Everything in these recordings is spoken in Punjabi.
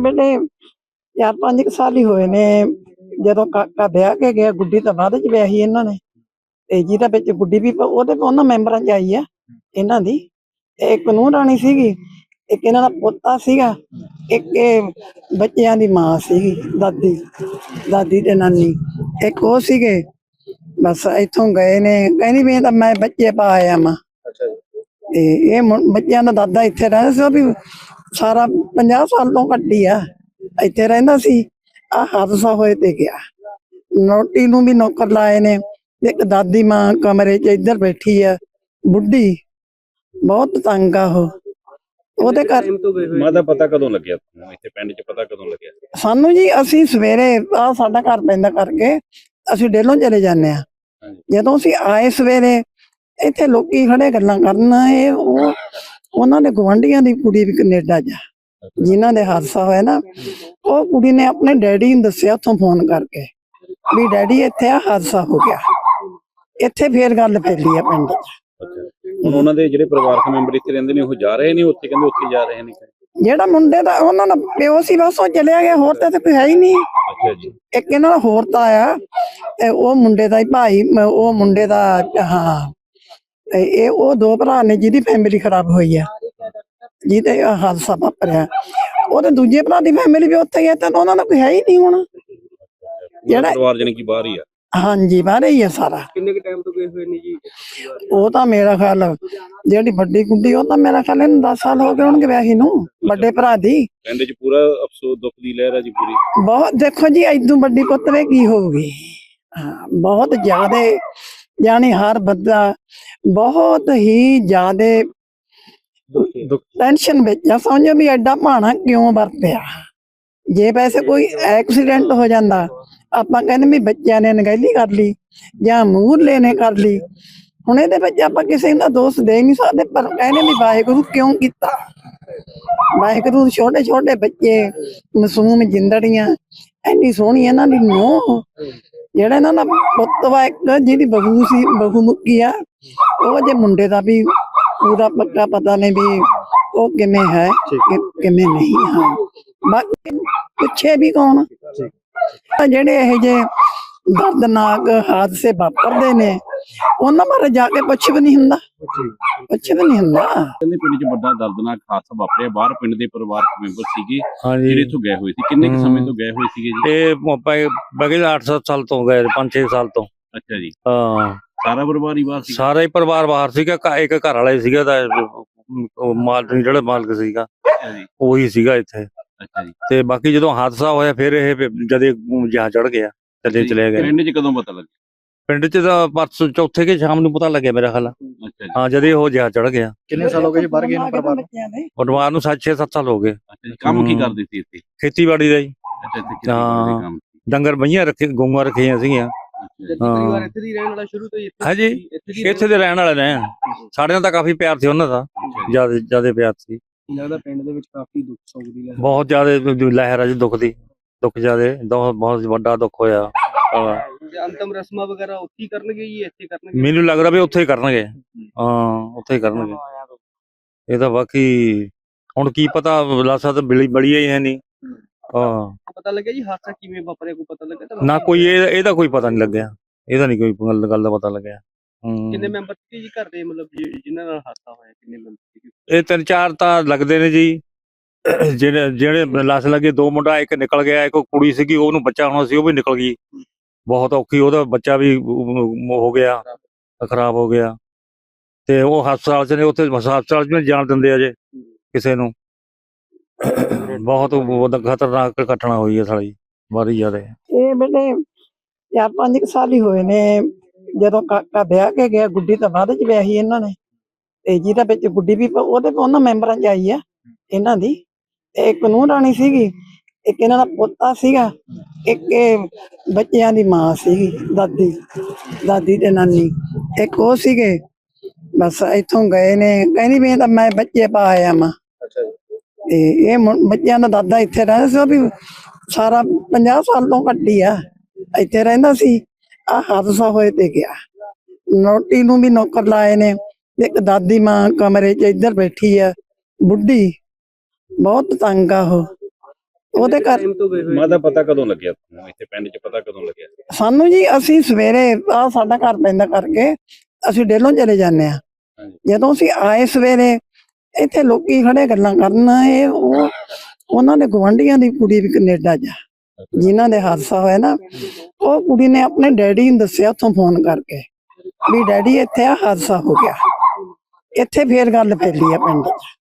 ਬੇਟੇ ਚਾਰ ਪੰਜ ਕੁ ਸਾਲ ਹੀ ਹੋਏ ਨੇ। ਜਦੋਂ ਕਾਕਾ ਵਿਆਹ ਕੇ ਗਿਆ ਗੁੱਡੀ ਤਾਂ ਬਾਅਦ ਚ ਵਿਆਹੀ ਇਹਨਾਂ ਨੇ। ਤੇ ਜਿਹਦਾ ਵਿੱਚ ਗੁੱਡੀ ਵੀ ਪ- ਉਹਦੇ ਉਹਨਾਂ ਮੈਂਬਰਾਂ ਚ ਆਈ ਆ ਇਹਨਾਂ ਦੀ। ਤੇ ਇੱਕ ਨੂੰਹ ਰਾਣੀ ਸੀਗੀ ਇੱਕ ਇਹਨਾਂ ਦਾ ਪੋਤਾ ਸੀਗਾ ਇੱਕ ਇਹ ਬੱਚਿਆਂ ਦੀ ਮਾਂ ਸੀਗੀ ਦਾਦੀ ਦਾਦੀ ਤੇ ਨਾਨੀ। ਇੱਕ ਉਹ ਸੀਗੇ ਬਸ ਇੱਥੋਂ ਗਏ ਨੇ। ਕਹਿੰਦੀ ਵੀ ਇਹ ਤਾਂ ਮੈਂ ਬੱਚੇ ਪਾ ਆਇਆ ਮਾਂ ਅੱਛਾ ਜੀ। ਤੇ ਇਹ ਮੁੰ- ਬੱਚਿਆਂ ਦਾ ਦਾਦਾ ਇੱਥੇ ਰਹਿੰਦਾ ਸੀ ਉਹ ਵੀ ਸਾਰਾ 50 ਸਾਲ ਤੋਂ ਕੱਟੀ ਆ। ਇੱਥੇ ਰਹਿੰਦਾ ਸੀ ਆ ਹਾਦਸਾ ਹੋਏ ਤੇ ਗਿਆ। ਨੋਟੀ ਨੂੰ ਵੀ ਨੌਕਰ ਲਾਏ ਨੇ। ਇੱਕ ਦਾਦੀ ਮਾਂ ਕਮਰੇ 'ਚ ਇੱਧਰ ਬੈਠੀ ਆ ਬੁੱਢੀ। ਬਹੁਤ ਤੰਗ ਆ ਉਹ। ਉਹਦੇ ਘਰ ਟਾਈਮ ਤੋਂ ਗਏ ਹੋਏ ਮਾਂ ਦਾ ਪਤਾ ਕਦੋਂ ਲੱਗਿਆ ਤੁਹਾਨੂੰ? ਇੱਥੇ ਪਿੰਡ 'ਚ ਪਤਾ ਕਦੋਂ ਲੱਗਿਆ? ਸਾਨੂੰ ਜੀ ਅਸੀਂ ਸਵੇਰੇ ਆ ਸਾਡਾ ਘਰ ਪੈਂਦਾ ਕਰਕੇ ਅਸੀਂ ਡੇਲੋਂ ਚਲੇ ਜਾਂਦੇ ਆ। ਜਦੋਂ ਅਸੀਂ ਆਏ ਸਵੇਰੇ ਇੱਥੇ ਲੋਕੀ ਖੜੇ ਗੱਲਾਂ ਕਰਨ ਇਹ ਉਹ ਉਹਨਾਂ ਦੇ ਗਵਾਂਢੀਆਂ ਦੀ ਕੁੜੀ ਵੀ ਕੈਨੇਡਾ ਜਾ। ਜਿਨ੍ਹਾਂ ਦੇ ਹਾਦਸਾ ਹੋਇਆ ਨਾ। ਉਹ ਕੁੜੀ ਨੇ ਆਪਣੇ ਡੈਡੀ ਨੂੰ ਦੱਸਿਆ ਉੱਥੋਂ ਫੋਨ ਕਰਕੇ ਵੀ ਡੈਡੀ ਇੱਥੇ ਆ ਹਾਦਸਾ ਹੋ ਗਿਆ। ਇੱਥੇ ਫੇਰ ਗੱਲ ਫੈਲੀ ਆ ਪਿੰਡ 'ਚ। ਹੁਣ ਉਹਨਾਂ ਦੇ ਜਿਹੜੇ ਪਰਿਵਾਰਕ ਮੈਂਬਰ ਇੱਥੇ ਰਹਿੰਦੇ ਨੇ ਉਹ ਜਾ ਰਹੇ ਨੇ ਉੱਥੇ? ਕਹਿੰਦੇ ਉੱਥੇ ਜਾ ਰਹੇ ਨੇ। ਜਿਹੜਾ ਮੁੰਡੇ ਦਾ ਉਹਨਾਂ ਦਾ ਪਿਓ ਸੀ ਬਸ ਉਹ ਚਲਿਆ ਗਿਆ ਹੋਰ ਤਾਂ ਕੋਈ ਹੈ ਹੀ ਨਹੀਂ। ਅੱਛਾ ਜੀ। ਇੱਕ ਇਹਨਾਂ ਦਾ ਹੋਰ ਤਾਂ ਆਇਆ ਤੇ ਉਹ ਮੁੰਡੇ ਦਾ ਹੀ ਭਾਈ ਉਹ ਮੁੰਡੇ ਦਾ ਹਾਂ ਤੇ ਇਹ ਉਹ ਦੋ ਭਰਾ ਨੇ ਜਿਹਦੀ ਫੈਮਿਲੀ ਖਰਾਬ ਹੋਈ ਆ। ਜਿਹਦੇ ਹਾਦਸਾ ਵਾਪਰਿਆ। ਉਹਦੇ ਦੂਜੇ ਭਰਾ ਦੀ ਫੈਮਿਲੀ ਵੀ ਉੱਥੇ ਹੀ ਹੈ ਤਾਂ ਉਹਨਾਂ ਦਾ ਕੋਈ ਹੈ ਹੀ ਨਹੀਂ ਹੁਣ। ਜਿਹੜਾ- ਪਰਿਵਾਰ ਜਾਨੀ ਕਿ ਬਾਹਰ ਹੀ ਆ। ਹਾਂਜੀ ਬਾਹਰ ਹੀ ਹੈ ਸਾਰਾ। ਕਿੰਨੇ ਕੁ ਟਾਈਮ ਤੋਂ ਗਏ ਹੋਏ ਨੇ ਜੀ? ਉਹ ਤਾਂ ਮੇਰਾ ਖਿਆਲ ਜਿਹੜੀ ਵੱਡੀ ਗੁੱਡੀ ਉਹ ਤਾਂ ਮੇਰਾ ਖਿਆਲ ਇਹਨੂੰ 10 ਸਾਲ ਹੋ ਗਏ ਹੋਣਗੇ ਵਿਆਹੀ ਨੂੰ ਵੱਡੇ ਭਰਾ ਦੀ। ਪਿੰਡ 'ਚ ਪੂਰਾ ਅਫਸੋਸ ਦੁੱਖ ਦੀ ਲਹਿਰ ਆ ਜੀ ਪੂਰੀ। ਬਹੁਤ ਦੇਖੋ ਜੀ ਐਦੋਂ ਵੱਡੀ ਪੁੱਤ ਵੇ ਕੀ ਹੋਊਗੀ? ਹਾਂ ਬਹੁਤ ਜ਼ਿਆਦੇ ਯਾਨੀ ਹਰ ਬੰਦਾ ਬਹੁਤ ਹੀ ਜ਼ਿਆਦੇ ਟੈਨਸ਼ਨ ਵਿੱਚ ਆ ਸਮਝੋ ਵੀ ਐਡਾ ਭਾਣਾ ਕਿਉਂ ਵਰਤਿਆ? ਜੇ ਵੈਸੇ ਕੋਈ ਐਕਸੀਡੈਂਟ ਹੋ। ਜਾਂਦਾ ਆਪਾਂ ਕਹਿੰਦੇ ਵੀ ਬੱਚਿਆਂ ਨੇ ਨਗੈਲੀ ਕਰ ਲਈ ਜਾਂ ਮੂਰਲੇ ਨੇ ਕਰ ਲਈ। ਹੁਣ ਇਹਦੇ ਵਿੱਚ ਆਪਾਂ ਕਿਸੇ ਦਾ ਦੋਸ਼ ਦੇ ਨਹੀਂ ਸਕਦੇ ਪਰ ਕਹਿੰਦੇ ਵੀ ਵਾਹਿਗੁਰੂ ਕਿਉਂ ਕੀਤਾ? ਵਾਹਿਗੁਰੂ ਛੋਟੇ ਛੋਟੇ ਬੱਚੇ ਮਾਸੂਮ ਜਿੰਦੜੀਆਂ ਐਨੀ ਸੋਹਣੀ ਇਹਨਾਂ ਦੀ ਨੋ ਜਿਹੜਾ ਇਹਨਾਂ ਦਾ ਪੁੱਤ ਵਾ ਇੱਕ ਜਿਹਦੀ ਬਹੂ ਸੀ ਬਹੂ ਮੁੱਕੀ ਆ ਉਹ ਜੇ ਮੁੰਡੇ ਦਾ ਵੀ ਪੂਰਾ ਪੱਕਾ ਪਤਾ ਨਹੀਂ ਵੀ ਉਹ ਕਿਵੇਂ ਹੈ ਕਿਵੇਂ ਨਹੀਂ ਹਾਂ। ਬਾਕੀ ਪੁੱਛੇ ਵੀ ਕੌਣ? ਜਿਹੜੇ ਇਹ ਜੇ ਦਰਦਨਾਕ ਹਾਦਸੇ ਵਾਪਰਦੇ ਨੇ ਉਹਨਾਂ ਬਾਰੇ ਜਾ ਕੇ ਪੁੱਛ ਵੀ ਨਹੀਂ ਹੁੰਦਾ। ਪੁੱਛ ਵੀ ਨਹੀਂ ਹੁੰਦਾ। ਕਹਿੰਦੇ ਪਿੰਡ 'ਚ ਵੱਡਾ ਦਰਦਨਾਕ ਹਾਦਸਾ ਵਾਪਰਿਆ। ਬਾਹਰ ਪਿੰਡ ਦੇ ਪਰਿਵਾਰਕ ਮੈਂਬਰ ਸੀਗੇ ਜਿਹੜੇ ਇੱਥੋਂ ਗਏ ਹੋਏ ਸੀ। ਕਿੰਨੇ ਕੁ ਸਮੇਂ ਤੋਂ ਗਏ ਹੋਏ ਸੀਗੇ ਜੀ? ਇਹ ਬਗੇ 8-7 ਸਾਲ ਤੋਂ ਗਏ 5-6 ਸਾਲ ਤੋਂ। ਅੱਛਾ ਜੀ। ਹਾਂ। ਸਾਰਾ ਪਰਿਵਾਰ ਹੀ ਬਾਹਰ ਸੀ ਸਾਰਾ ਹੀ ਪਰਿਵਾਰ ਬਾਹਰ ਸੀਗਾ। ਘ- ਇੱਕ ਘਰ ਵਾਲਾ ਹੀ ਸੀਗਾ ਤਾਂ ਉਹ ਮਾਲਕ ਜਿਹੜਾ ਮਾਲਕ ਸੀਗਾ। ਅੱਛਾ ਜੀ। ਉਹੀ ਸੀਗਾ ਇੱਥੇ। ਅੱਛਾ ਜੀ। ਤੇ ਬਾਕੀ ਜਦੋਂ ਹਾਦਸਾ ਹੋਇਆ ਫਿਰ ਇਹ ਫਿਰ ਜਦੇ ਜਹਾਂ ਚੜ ਗਿਆ ਚੱਲੇ ਚਲੇ ਗਏ। ਪਿੰਡ 'ਚ ਕਦੋਂ ਪਤਾ ਲੱਗਿਆ? ਪਿੰਡ 'ਚ ਤਾਂ ਪਰਸੋਂ ਚੌਥੇ ਕੇ ਸ਼ਾਮ ਨੂੰ ਪਤਾ ਲੱਗਿਆ ਮੇਰਾ ਖਿਆਲ ਹਾਂ ਜਦੇ ਉਹ ਜਹਾਂ ਚੜ ਗਿਆ। ਕਿੰਨੇ ਸਾਲ ਹੋ ਗਏ ਜੀ ਬਾਹਰ ਗਏ ਨੂੰ ਪਰਿਵਾਰ ਨੂੰ? ਪਰਿਵਾਰ ਨੂੰ 6-7 ਸਾਲ ਹੋ ਗਏ। ਅੱਛਾ ਜੀ ਕੰਮ ਕੀ ਹਮ। ਕਰਦੇ ਸੀ ਇੱਥੇ? ਖੇਤੀਬਾੜੀ ਦਾ ਹੀ ਅੱਛਾ ਇੱਥੇ ਖੇਤੀਬਾੜੀ ਹਾਂ। ਦੇ ਕੰਮ ਡੰਗਰ ਬਈਆਂ ਰੱਖੇ ਗਊਆਂ ਰੱਖੀਆਂ ਸੀਗੀਆਂ। ਅੱਛਾ ਜੀ। ਹਾਂ। ਪਰਿਵਾਰ ਇੱਥੇ ਦੀ ਰਹਿਣ ਵਾਲਾ ਸ਼ੁਰੂ ਤੋਂ ਹੀ ਇੱਥੇ ਹਾਂਜੀ। ਇੱਥੇ ਦੀ ਇੱਥੇ ਦੇ ਰਹਿਣ ਵਾਲੇ ਨੇ ਸਾਡੇ ਨਾਲ ਤਾਂ ਕਾਫੀ ਪਿਆਰ ਸੀ ਉਹਨਾਂ ਦਾ। ਅੱਛਾ ਜੀ। ਜ਼ਿਆਦਾ ਜ਼ਿਆਦਾ ਪਿਆਰ ਸੀ। ਲੱਗਦਾ ਪਿੰਡ ਦੇ ਵਿੱਚ ਕਾਫੀ ਦੁੱਖ ਸੋਗ ਦੀ ਲਹਿਰ। ਬਹੁਤ ਜ਼ਿਆਦਾ ਲਹਿਰ ਆ ਜੀ ਦੁੱਖ ਦੀ। ਦੁੱਖ ਜ਼ਿਆਦੇ ਬਹੁਤ ਬਹੁਤ ਵੱਡਾ ਦੁੱਖ ਹੋਇਆ। ਹਾਂ। ਤੇ ਅੰਤਮ ਰਸਮਾਂ ਵਗੈਰਾ ਉੱਥੇ ਹੀ ਕਰਨਗੇ ਜੀ ਇੱਥੇ ਕਰਨਗੇ? ਮੈਨੂੰ ਲੱਗਦਾ ਵੀ ਉੱਥੇ ਹੀ ਕਰਨਗੇ। ਹਾਂ ਉੱਥੇ ਹੀ ਕਰਨਗੇ। ਇਹ ਤਾਂ ਬਾਕੀ ਹੁਣ ਕੀ ਪਤਾ ਲਾਸਾ ਤਾਂ ਬੜੀ ਬੜੀ ਹੀ ਹੈ ਨਹੀਂ। ਹਾਂ। ਪਤਾ ਲੱਗਿਆ ਜੀ ਹਾਦਸਾ ਕਿਵੇਂ ਵਾਪਰਿਆ ਕੋਈ ਪਤਾ ਲੱਗਾ ਤਾਂ ਨਾ ਕੋਈ ਇਹ ਇਹਦਾ ਕੋਈ ਪਤਾ ਨਹੀਂ ਲੱਗਿਆ। ਇਹਦਾ ਨਹੀਂ ਕੋਈ ਗੱਲ ਗੱਲ ਦਾ ਪਤਾ ਲੱਗਿਆ। ਕਿੰਨੇ ਮੈਂਬਰ ਸੀ ਜੀ ਘਰ ਦੇ ਮਤਲਬ ਜਿ- ਜਿਨ੍ਹਾਂ ਨਾਲ ਹਾਦਸਾ ਹੋਇਆ ਕਿੰਨੇ ਮੈਂਬਰ ਸੀ ਇਹ ਤਿੰਨ ਚਾਰ ਤਾਂ ਲੱਗਦੇ ਨੇ ਜੀ। ਜਿਹੜੇ ਜਿਹੜੇ ਲਾਸ ਲੱਗੇ ਦੋ ਮੁੰਡਾ ਇੱਕ ਨਿਕਲ ਗਿਆ ਇੱਕ ਕੁੜੀ ਸੀਗੀ ਉਹਨੂੰ ਬੱਚਾ ਹੋਣਾ ਸੀ ਉਹ ਵੀ ਨਿਕਲ ਗਈ। ਬਹੁਤ ਔਖੀ ਉਹਦਾ ਬੱਚਾ ਵੀ ਹੋ ਗਿਆ ਖਰਾਬ ਹੋ ਗਿਆ। ਤੇ ਉਹ ਹਸਪਤਾਲ ਚ ਨੇ ਉੱਥੇ ਹਸਪਤਾਲ ਚ ਵੀ ਨਹੀਂ ਜਾਣ ਦਿੰਦੇ ਅਜੇ ਕਿਸੇ ਨੂੰ। ਬਹੁਤ ਖਤਰਨਾਕ ਘਟਨਾ ਹੋਈ ਹੈ ਸਾਲੀ ਬਾਰੀ ਜ਼ਿਆਦਾ ਇਹ ਬੇਟੇ ਚਾਰ ਪੰਜ ਸਾਲ ਹੀ ਹੋਏ ਨੇ ਜਦੋਂ ਕਾਕਾ ਵਿਆਹ ਕੇ ਗਿਆ ਗੁੱਡੀ ਤਾਂ ਬਾਅਦ ਚ ਵਿਆਹੀ ਇਹਨਾਂ ਨੇ। ਤੇ ਜਿਹਦਾ ਵਿੱਚ ਗੁੱਡੀ ਵੀ ਉਹਦੇ ਉਹਨਾਂ ਮੈਂਬਰਾਂ ਚ ਆਈ ਆ ਇਹਨਾਂ ਦੀ। ਤੇ ਇੱਕ ਨੂੰਹ ਰਾਣੀ ਸੀਗੀ ਇੱਕ ਇਹਨਾਂ ਦਾ ਪੋਤਾ ਸੀਗਾ ਇੱਕ ਇਹ ਬੱਚਿਆਂ ਦੀ ਮਾਂ ਸੀਗੀ ਦਾਦੀ ਦਾਦੀ ਤੇ ਨਾਨੀ। ਇੱਕ ਉਹ ਸੀਗੇ ਬਸ ਇੱਥੋਂ ਗਏ ਨੇ ਕਹਿੰਦੀ ਵੀ ਇਹ ਤਾਂ ਮੈਂ ਬੱਚੇ ਪਾ ਆਇਆ ਮਾਂ ਤੇ ਇਹ ਮੁੰ- ਬੱਚਿਆਂ ਦਾ ਦਾਦਾ ਇੱਥੇ ਰਹਿੰਦਾ ਸੀ ਉਹ ਵੀ ਸਾਰਾ 50 ਸਾਲ ਤੋਂ ਕੱਟੀ ਆ ਇੱਥੇ ਰਹਿੰਦਾ ਸੀ ਆ ਹਾਦਸਾ ਹੋਏ ਤੇ ਗਿਆ। ਨੋਟੀ ਨੂੰ ਵੀ ਨੌਕਰ ਲਾਏ ਨੇ ਇੱਕ ਦਾਦੀ ਮਾਂ ਕਮਰੇ 'ਚ ਇੱਧਰ ਬੈਠੀ ਆ ਬੁੱਢੀ ਬਹੁਤ ਤੰਗ ਆ ਉਹ। ਉਹਦੇ ਕਰ ਟਾਈਮ ਤੋਂ ਗਏ ਹੋਏ ਪਤਾ ਕਦੋਂ ਲੱਗਿਆ ਤੁਹਾਨੂੰ? ਇੱਥੇ ਪਿੰਡ 'ਚ ਪਤਾ ਕਦੋਂ ਲੱਗਿਆ? ਸਾਨੂੰ ਜੀ ਅਸੀਂ ਸਵੇਰੇ ਆ ਸਾਡਾ ਘਰ ਪੈਂਦਾ ਕਰਕੇ ਅਸੀਂ ਡੇਲੋਂ ਚਲੇ ਜਾਂਦੇ ਆ ਹਾਂਜੀ। ਜਦੋਂ ਅਸੀਂ ਆਏ ਸਵੇਰੇ ਇੱਥੇ ਲੋਕੀ ਖੜੇ ਗੱਲਾਂ ਕਰਨ ਇਹ ਉਹ ਉਹਨਾਂ ਦੇ ਗਵਾਂਢੀਆਂ ਦੀ ਕੁੜੀ ਵੀ ਕੈਨੇਡਾ ਜਾ ਜਿਨ੍ਹਾਂ ਦੇ ਹਾਦਸਾ ਹੋਇਆ ਨਾ ਉਹ ਕੁੜੀ ਨੇ ਆਪਣੇ ਡੈਡੀ ਨੂੰ ਦੱਸਿਆ ਉੱਥੋਂ ਫੋਨ ਕਰਕੇ ਵੀ ਡੈਡੀ ਇੱਥੇ ਆ ਹਾਦਸਾ ਹੋ ਗਿਆ। ਇੱਥੇ ਫੇਰ ਗੱਲ ਫੈਲੀ ਆ ਪਿੰਡ 'ਚ।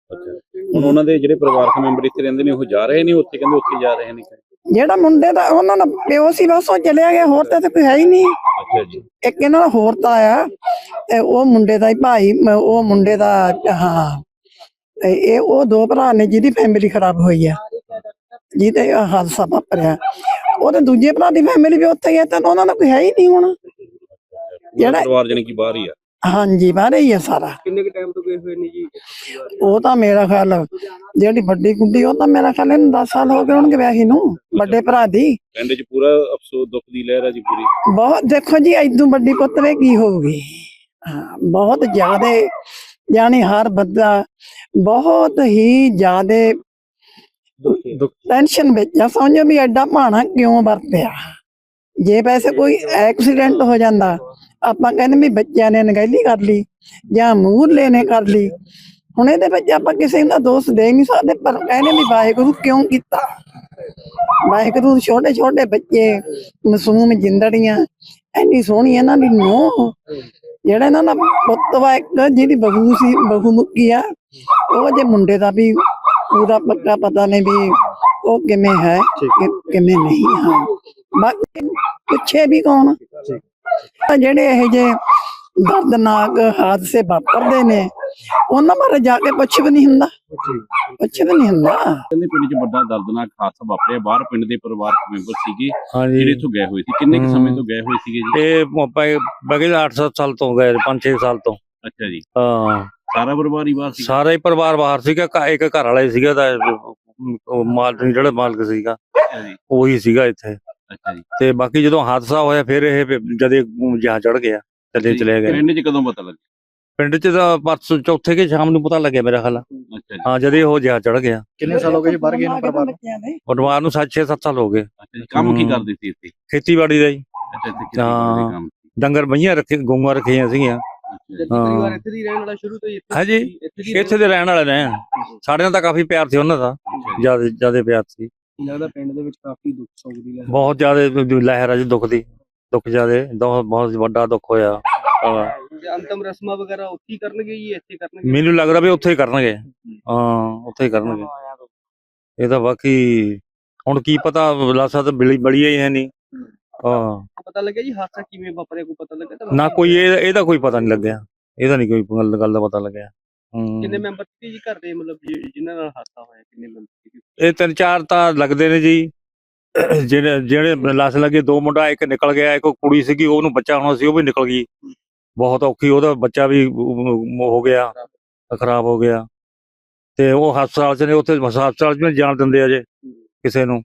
ਹੁਣ ਉਹਨਾਂ ਦੇ ਜਿਹੜੇ ਪਰਿਵਾਰਕ ਮੈਂਬਰ ਇੱਥੇ ਰਹਿੰਦੇ ਨੇ ਉਹ ਜਾ ਰਹੇ ਨੇ ਉੱਥੇ ਕਹਿੰਦੇ ਉੱਥੇ ਜਾ ਰਹੇ ਨੇ ਜਿਹੜਾ ਮੁੰਡੇ ਦਾ ਉਹਨਾਂ ਦਾ ਪਿਓ ਸੀ ਬਸ ਉਹ ਚਲਿਆ ਗਿਆ ਹੋਰ ਤਾਂ ਇੱਥੇ ਕੋਈ ਹੈ ਹੀ ਨਹੀਂ। ਅੱਛਾ ਜੀ। ਇੱਕ ਇਹਨਾਂ ਦਾ ਹੋਰ ਤਾਂ ਆਇਆ ਤੇ ਉਹ ਮੁੰਡੇ ਦਾ ਹੀ ਭਾਈ ਮ- ਉਹ ਮੁੰਡੇ ਦਾ ਹਾਂ। ਤੇ ਇਹ ਉਹ ਦੋ ਭਰਾ ਨੇ ਜਿਹਦੀ ਫੈਮਿਲੀ ਖਰਾਬ ਹੋਈ ਆ। ਜਿਹਦੇ ਆਹ ਹਾਦਸਾ ਵਾਪਰਿਆ। ਉਹਦੇ ਦੂਜੇ ਭਰਾ ਦੀ ਫੈਮਿਲੀ ਵੀ ਉੱਥੇ ਹੀ ਹੈ ਤਾਂ ਉਹਨਾਂ ਦਾ ਕੋਈ ਹੈ ਹੀ ਨਹੀਂ ਹੁਣ। ਜਿਹੜਾ- ਪਰਿਵਾਰ ਜਾਨੀ ਕਿ ਬਾਹਰ ਹੀ ਆ। ਹਾਂਜੀ ਬਾਹਰ ਹੀ ਆ ਸਾਰਾ। ਕਿੰਨੇ ਕੁ ਟਾਈਮ ਤੋਂ ਗਏ ਹੋਏ ਨੇ ਜੀ? ਉਹ ਤਾਂ ਮੇਰਾ ਖਿਆਲ ਜਿਹੜੀ ਵੱਡੀ ਗੁੱਡੀ ਉਹ ਤਾਂ ਮੇਰਾ ਖਿਆਲ ਇਹਨੂੰ 10 ਸਾਲ ਹੋ ਗਏ ਹੋਣਗੇ ਵਿਆਹੀ ਨੂੰ ਵੱਡੇ ਭਰਾ ਦੀ। ਪਿੰਡ 'ਚ ਪੂਰਾ ਅਫਸੋਸ ਦੁੱਖ ਦੀ ਲਹਿਰ ਆ ਜੀ ਪੂਰੀ। ਬਹੁਤ ਦੇਖੋ ਜੀ ਇਦੋਂ ਵੱਡੀ ਪੁੱਤ ਵੇ ਕੀ ਹੋਊਗੀ? ਹਾਂ ਬਹੁਤ ਜ਼ਿਆਦੇ ਯਾਨੀ ਹਰ ਬੰਦਾ ਬਹੁਤ ਹੀ ਜ਼ਿਆਦੇ ਟੈਨਸ਼ਨ ਵਿੱਚ ਆ। ਸਮਝੋ ਵੀ ਐਡਾ ਭਾਣਾ ਕਿਉਂ ਵਰਤਿਆ? ਜੇ ਵੈਸੇ ਕੋਈ ਐਕਸੀਡੈਂਟ ਹੋ ਜਾਂਦਾ ਆਪਾਂ ਕਹਿੰਦੇ ਵੀ ਬੱਚਿਆਂ ਨੇ ਨਗੈਲੀ ਕਰ ਲਈ ਜਾਂ ਮੂਰਲੇ ਨੇ ਕਰ ਲਈ। ਹੁਣ ਇਹਦੇ ਵਿੱਚ ਆਪਾਂ ਕਿਸੇ ਦਾ ਦੋਸ਼ ਦੇ ਨਹੀਂ ਸਕਦੇ ਪਰ ਕਹਿੰਦੇ ਵੀ ਵਾਹਿਗੁਰੂ ਕਿਉਂ ਕੀਤਾ? ਵਾਹਿਗੁਰੂ ਛੋਟੇ ਛੋਟੇ ਬੱਚੇ ਮਾਸੂਮ ਜਿੰਦੜੀਆਂ ਐਨੀ ਸੋਹਣੀ ਇਹਨਾਂ ਦੀ ਨੋ ਜਿਹੜਾ ਇਹਨਾਂ ਦਾ ਪੁੱਤ ਵਾ ਇੱਕ ਜਿਹਦੀ ਬਹੂ ਸੀ ਬਹੂ ਮੁੱਕੀ ਆ ਉਹ ਜੇ ਮੁੰਡੇ ਦਾ ਵੀ ਪੂਰਾ ਪੱਕਾ ਪਤਾ ਨਹੀਂ ਵੀ ਉਹ ਕਿਵੇਂ ਹੈ ਕਿਵੇਂ ਨਹੀਂ ਹਾਂ। ਬਾਕੀ ਪੁੱਛੇ ਵੀ ਕੌਣ? ਜਿਹੜੇ ਇਹ ਜੇ ਦਰਦਨਾਕ ਹਾਦਸੇ ਵਾਪਰਦੇ ਨੇ ਉਹਨਾਂ ਬਾਰੇ ਜਾ ਕੇ ਪੁੱਛ ਵੀ ਨਹੀਂ ਹੁੰਦਾ। ਪੁੱਛ ਵੀ ਨਹੀਂ ਹੁੰਦਾ। ਕਹਿੰਦੇ ਪਿੰਡ 'ਚ ਵੱਡਾ ਦਰਦਨਾਕ ਹਾਦਸਾ ਵਾਪਰਿਆ। ਬਾਹਰ ਪਿੰਡ ਦੇ ਪਰਿਵਾਰਕ ਮੈਂਬਰ ਸੀਗੇ ਜਿਹੜੇ ਇੱਥੋਂ ਗਏ ਹੋਏ ਸੀ। ਕਿੰਨੇ ਕੁ ਸਮੇਂ ਤੋਂ ਗਏ ਹੋਏ ਸੀਗੇ ਜੀ? ਇਹ ਆਪਾਂ ਬਗੇ 8-7 ਸਾਲ ਤੋਂ ਗਏ 5-6 ਸਾਲ ਤੋਂ। ਅੱਛਾ ਜੀ। ਹਾਂ। ਸਾਰਾ ਪਰਿਵਾਰ ਹੀ ਬਾਹਰ ਸੀ ਸਾਰਾ ਹੀ ਪਰਿਵਾਰ ਬਾਹਰ ਸੀਗਾ। ਇੱਕ ਘਰ ਵਾਲਾ ਸੀਗਾ ਤਾਂ ਉਹ ਮਾਲਕ ਜਿਹੜਾ ਮਾਲਕ ਸੀਗਾ ਉਹੀ ਸੀਗਾ ਇੱਥੇ। ਅੱਛਾ ਜੀ। ਤੇ ਬਾਕੀ ਜਦੋਂ ਹਾਦਸਾ ਹੋਇਆ ਫਿਰ ਇਹ ਜਦੇ ਜਹਾਂ ਚੜ ਗਿਆ ਚਲੇ ਚਲੇ ਗਏ। ਪਿੰਡ 'ਚ ਕਦੋਂ ਪਤਾ ਲੱਗਿਆ? ਪਿੰਡ 'ਚ ਤਾਂ ਪਰਸੋਂ ਚੌਥੇ ਕੇ ਸ਼ਾਮ ਨੂੰ ਪਤਾ ਲੱਗਿਆ ਮੇਰਾ ਖਿਆਲ ਅੱਛਾ ਜੀ। ਹਾਂ ਜਦੇ ਉਹ ਜਹਾਂ ਚੜ ਗਿਆ। ਕਿੰਨੇ ਸਾਲ ਹੋ ਗਏ ਜੀ ਬਾਹਰ ਗਏ ਨੂੰ ਪਰਿਵਾਰ ਨੂੰ? ਪਰਿਵਾਰ ਨੂੰ 6-7 ਸਾਲ ਹੋ ਗਏ। ਅੱਛਾ ਜੀ ਕੰਮ ਕੀ ਹਮ। ਕਰਦੇ ਸੀ ਇੱਥੇ? ਖੇਤੀਬਾੜੀ ਦਾ ਜੀ। ਅੱਛਾ ਇੱਥੇ ਖੇਤੀਬਾੜੀ ਦਾ ਕੰਮ ਸੀ। ਡੰਗਰ ਮਈਆਂ ਰੱਖੇ ਗਊਆਂ ਰੱਖੀਆਂ ਸੀਗੀਆਂ। ਅੱਛਾ ਜੀ। ਪਰਿਵਾਰ ਹਾਂ। ਇੱਥੇ ਦੀ ਰਹਿਣ ਵਾਲਾ ਸ਼ੁਰੂ ਤੋਂ ਹੀ ਇੱਥੇ ਹਾਂਜੀ। ਇੱਥੇ ਦੀ ਇੱਥੇ ਦੇ ਰਹਿਣ ਵਾਲੇ ਨੇ। ਸਾਡੇ ਨਾਲ ਤਾਂ ਕਾਫੀ ਪਿਆਰ ਸੀ ਉਹਨਾਂ ਦਾ। ਜ਼ਿਆਦਾ ਜ਼ਿਆਦਾ ਪਿਆਰ ਸੀ। ਲੱਗਦਾ ਪਿੰਡ ਦੇ ਵਿੱਚ ਕਾਫੀ ਦੁੱਖ ਸੁੱਖ ਦੀ ਲਹਿਰ ਬਹੁਤ ਜ਼ਿਆਦਾ ਲਹਿਰ ਆ ਜੀ ਦੁੱਖ ਦੀ ਦੁੱਖ ਜਿਆਦੇ ਬਹੁਤ ਵੱਡਾ ਦੁੱਖ ਹੋਇਆ। ਹਾਂ। ਤੇ ਅੰਤਮ ਰਸਮਾਂ ਵਗੈਰਾ ਉੱਥੇ ਹੀ ਕਰਨਗੇ ਜੀ ਇੱਥੇ ਕਰਨਗੇ? ਮੈਨੂੰ ਲੱਗਦਾ ਵੀ ਉੱਥੇ ਹੀ ਕਰਨਗੇ। ਹਾਂ ਉੱਥੇ ਹੀ ਕਰਨਗੇ। ਇਹ ਤਾਂ ਬਾਕੀ ਹੁਣ ਕੀ ਪਤਾ ਲਾਸਾ ਤਾਂ ਬੜੀ ਬੜੀ ਹੀ ਹੈ ਨਹੀਂ। ਹਾਂ। ਪਤਾ ਲੱਗਿਆ ਜੀ ਹਾਦਸਾ ਕਿਵੇਂ ਵਾਪਰਿਆ ਕੋਈ ਪਤਾ ਲੱਗਾ ਤੁਹਾਨੂੰ? ਨਾ ਕੋਈ ਇਹ ਇਹਦਾ ਕੋਈ ਪਤਾ ਨਹੀਂ ਲੱਗਿਆ। ਇਹਦਾ ਨਹੀਂ ਕੋਈ ਗੱਲ ਦਾ ਪਤਾ ਲੱਗਿਆ। ਕਿੰਨੇ ਮੈਂਬਰ ਸੀ ਜੀ ਘਰ ਦੇ ਮਤਲਬ ਜਿ- ਜਿਨ੍ਹਾਂ ਨਾਲ ਹਾਦਸਾ ਹੋਇਆ ਕਿੰਨੇ ਮੈਂਬਰ ਸੀ ਇਹ ਤਿੰਨ ਚਾਰ ਤਾਂ ਲੱਗਦੇ ਨੇ ਜੀ। ਜਿਹੜੇ ਜਿਹੜੇ ਲਾਸ ਲੱਗੇ ਦੋ ਮੁੰਡਾ ਇੱਕ ਨਿਕਲ ਗਿਆ ਇੱਕ ਕੁੜੀ ਸੀਗੀ ਉਹਨੂੰ ਬੱਚਾ ਹੋਣਾ ਸੀ ਉਹ ਵੀ ਨਿਕਲ ਗਈ। ਬਹੁਤ ਔਖੀ ਉਹਦਾ ਬੱਚਾ ਵੀ ਅਮ, ਹੋ ਗਿਆ ਖਰਾਬ ਹੋ ਗਿਆ। ਤੇ ਉਹ ਹਸਪਤਾਲ ਚ ਨੇ ਉੱਥੇ ਹਸਪਤਾਲ ਚ ਵੀ ਜਾਣ ਦਿੰਦੇ ਅਜੇ ਕਿਸੇ ਨੂੰ।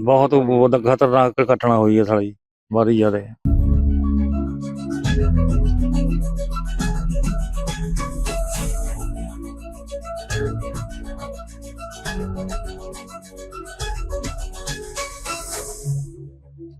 ਬਹੁਤ ਉਹਦਾ ਖਤਰਨਾਕ ਘਟਨਾ ਹੋਈ ਹੈ ਸਾਲੀ ਬਾਰੀ ਜ਼ਿਆਦਾ